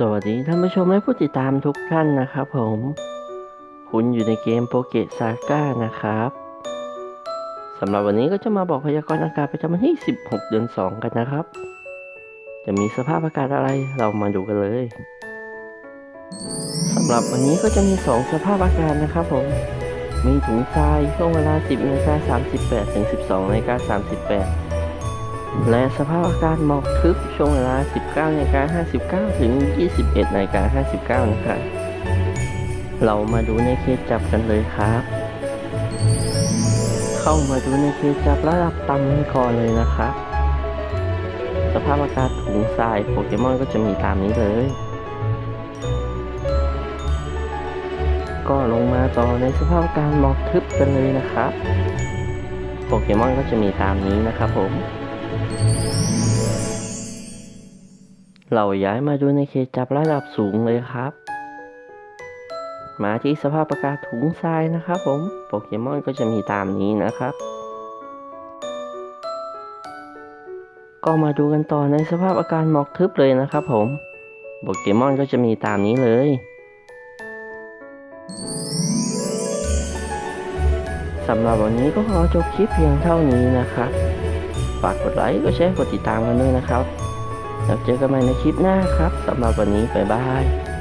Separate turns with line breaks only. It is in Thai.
สวัสดีท่านผู้ชมและผู้ติดตามทุกท่านนะครับผม คุณอยู่ในเกมโปเก s ซาก้านะครับสำหรับวันนี้ก็จะมาบอกพยากรณ์อากาศประจำวันที่ 16 เดือน 2 กันนะครับ จะมีสภาพอากาศอะไรเรามาดูกันเลยสำหรับวันนี้ก็จะมี 2 สภาพอากาศนะครับผม มีถุงทรายช่วงเวลา 10นาฬิกา38ถึง12นาฬิกา38 และสภาพอากาศหมอกทึบช่วงเวลา 19นาฬิกา59 ถึง 21นาฬิกา59 นะครับเรามาดูในเคสจับกันเลยครับ เข้ามาดูในเคสจับระดับต่ำก่อนเลยนะครับ สภาพอากาศถุงทรายโปเกมอนก็จะมีตามนี้เลย ก็ลงมาต่อในสภาพอากาศหมอกทึบกันเลยนะครับ โปเกมอนก็จะมีตามนี้นะครับผม เราย้ายมาดูในเขตจับระดับสูงเลยครับ มาที่สภาพอากาศถุงทรายนะครับผม โปเกมอนก็จะมีตามนี้นะครับ ก็มาดูกันต่อในสภาพอากาศหมอกทึบเลยนะครับผม โปเกมอนก็จะมีตามนี้เลยสำหรับวันนี้ก็ขอจบคลิปเพียงเท่านี้นะครับ ฝากกดไลค์ กดแชร์ กดติดตามกันด้วยนะครับ แล้วเจอกันใหม่ในคลิปหน้าครับสำหรับวันนี้ บ๊ายบาย